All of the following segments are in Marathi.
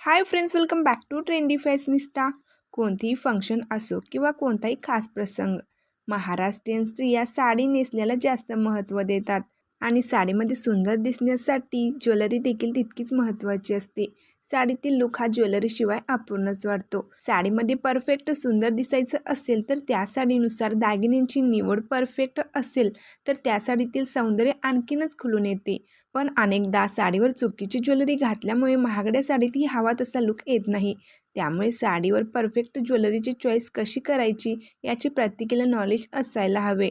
Hi friends welcome back to trendy fashionista कोणतेही फंक्शन असो किंवा कोणताही खास प्रसंग महाराष्ट्रीयन स्त्रिया साडी नेसण्याला जास्त महत्त्व देतात. आणि साडीमध्ये सुंदर दिसण्यासाठी ज्वेलरी देखील तितकीच महत्त्वाची असते. साडीतील लुक हा ज्वेलरीशिवाय अपूर्णच वाटतो. साडीमध्ये परफेक्ट सुंदर दिसायचं असेल तर त्या साडीनुसार दागिन्यांची निवड परफेक्ट असेल तर त्या साडीतील सौंदर्य आणखीनच खुलून येते. पण अनेकदा साडीवर चुकीची ज्वेलरी घातल्यामुळे महागड्या साडीतही हवा तसा लुक येत नाही. त्यामुळे साडीवर परफेक्ट ज्वेलरीची चॉईस कशी करायची याचे प्रत्येकीला नॉलेज असायला हवे.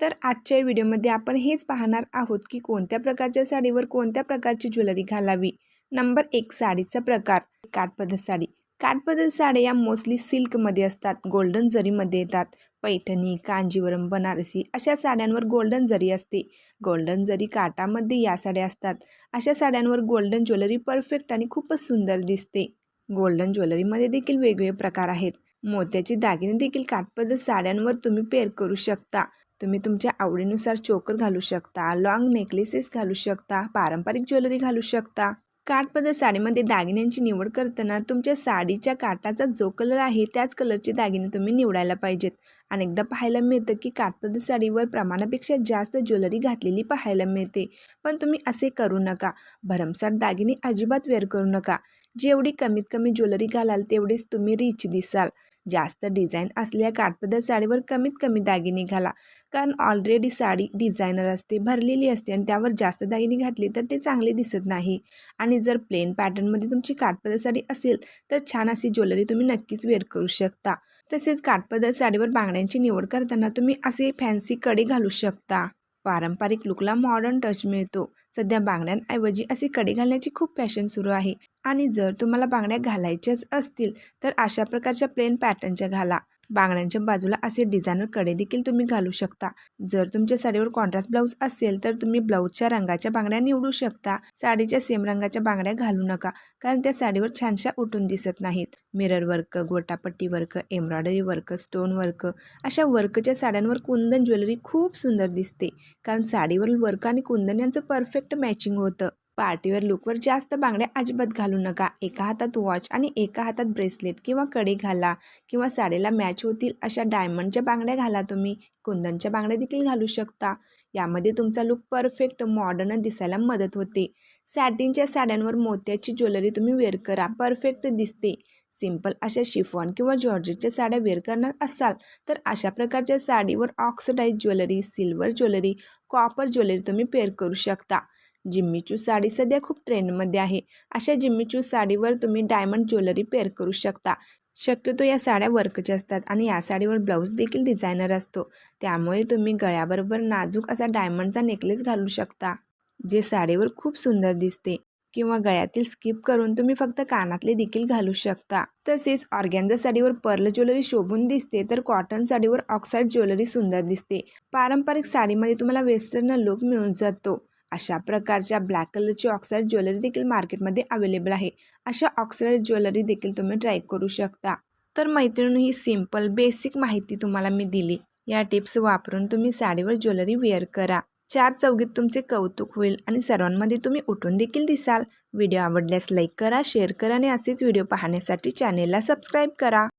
तर आजच्या व्हिडिओमध्ये आपण हेच पाहणार आहोत की कोणत्या प्रकारच्या साडीवर कोणत्या प्रकारची ज्वेलरी घालावी. नंबर एक साडीचा प्रकार. काठपदर साडी. काठपदर साड्या या मोस्टली सिल्कमध्ये असतात. गोल्डन जरीमध्ये येतात. पैठणी कांजीवरम बनारसी अशा साड्यांवर गोल्डन जरी असते. गोल्डन जरी काटामध्ये या साड्या असतात. अशा साड्यांवर गोल्डन ज्वेलरी परफेक्ट आणि खूपच सुंदर दिसते. गोल्डन ज्वेलरीमध्ये देखील वेगवेगळे प्रकार आहेत. मोत्याचे दागिने देखील काठपदर साड्यांवर तुम्ही पेअर करू शकता. तुम्ही तुमच्या आवडीनुसार चोकर घालू शकता. लॉंग नेकलेसेस घालू शकता. पारंपरिक ज्वेलरी घालू शकता. काठपदर साडीमध्ये दागिन्यांची निवड करताना तुमच्या साडीच्या काठाचा जो कलर आहे त्याच कलरचे दागिने तुम्ही निवडायला पाहिजेत. अनेकदा पाहायला मिळतं की काठपदर साडीवर प्रमाणापेक्षा जास्त ज्वेलरी घातलेली पाहायला मिळते. पण तुम्ही असे करू नका. भरमसाठ दागिने अजिबात वेअर करू नका. जेवढी कमीत कमी ज्वेलरी घालाल तेवढीच तुम्ही रिच दिसाल. जास्त डिझाईन असलेल्या काठपदर साडीवर कमीत कमी दागिने घाला. कारण ऑलरेडी साडी डिझायनर असते भरलेली असते आणि त्यावर जास्त दागिने घातले तर ते चांगले दिसत नाही. आणि जर प्लेन पॅटर्नमध्ये तुमची काठपदर साडी असेल तर छान अशी ज्वेलरी तुम्ही नक्कीच वेअर करू शकता. तसेच काठपदर साडीवर बांगड्यांची निवड करताना तुम्ही असे फॅन्सी कडे घालू शकता. पारंपरिक लुकला मॉडर्न टच मिळतो. सध्या बांगड्यांऐवजी असे कडे घालण्याची खूप फॅशन सुरू आहे. आणि जर तुम्हाला बांगड्या घालायच्याच असतील तर अशा प्रकारच्या प्लेन पॅटर्नच्या घाला. बांगड्यांच्या बाजूला असे डिझायनरकडे देखील तुम्ही घालू शकता. जर तुमच्या साडीवर कॉन्ट्रास्ट ब्लाऊज असेल तर तुम्ही ब्लाऊजच्या रंगाच्या बांगड्या निवडू शकता. साडीच्या सेम रंगाच्या बांगड्या घालू नका कारण त्या साडीवर छानशा उठून दिसत नाहीत. Mirror work gota patti work embroidery work stone work अशा वर्कच्या साड्यांवर कुंदन ज्वेलरी खूप सुंदर दिसते. कारण साडीवर वर्क आणि कुंदन यांचं परफेक्ट मॅचिंग होतं. पार्टीवर लुकवर जास्त बांगड्या अजिबात घालू नका. एका हातात वॉच आणि एका हातात ब्रेसलेट किंवा कडे घाला किंवा साडीला मॅच होतील अशा डायमंडच्या बांगड्या घाला तुम्ही. कुंदनच्या बांगड्या देखील घालू शकता. यामध्ये तुमचा लुक परफेक्ट मॉडर्न दिसायला मदत होते. सॅटिनच्या साड्यांवर मोत्याची ज्वेलरी तुम्ही वेअर करा. परफेक्ट दिसते. सिंपल अशा शिफॉन किंवा जॉर्जेटच्या साड्या वेअर करणार असाल तर अशा प्रकारच्या साडीवर oxidised jewellery silver jewellery copper jewellery तुम्ही पेअर करू शकता. जिम्मीचू साडी सध्या खूप ट्रेंडमध्ये आहे. अशा जिम्मीचू साडीवर तुम्ही डायमंड ज्वेलरी पेअर करू शकता. शक्यतो या साड्या वर्कच्या असतात आणि या साडीवर ब्लाऊज देखील डिझायनर असतो. त्यामुळे तुम्ही गळ्याबरोबर नाजूक असा डायमंडचा नेकलेस घालू शकता जे साडीवर खूप सुंदर दिसते. किंवा गळ्यातील स्किप करून तुम्ही फक्त कानातले देखील घालू शकता. तसेच ऑर्गॅन्झा साडीवर पर्ल ज्वेलरी शोभून दिसते तर कॉटन साडीवर ऑक्साईड ज्वेलरी सुंदर दिसते. पारंपरिक साडीमध्ये तुम्हाला वेस्टर्न लुक मिळून जातो. अशा प्रकारच्या ब्लॅक कलरची ऑक्साईड ज्वेलरी देखील मार्केटमध्ये अवेलेबल आहे. अशा ऑक्साईड ज्वेलरी देखील तुम्ही ट्राय करू शकता. तर मैत्रिणी ही सिंपल बेसिक माहिती तुम्हाला मी दिली. या टिप्स वापरून तुम्ही साडीवर ज्वेलरी वेअर करा. चार चौघीत तुमचे कौतुक होईल आणि सर्वांमध्ये तुम्ही उठून देखील दिसाल. व्हिडिओ आवडल्यास लाईक करा शेअर करा आणि असेच व्हिडिओ पाहण्यासाठी चॅनेलला सबस्क्राईब करा.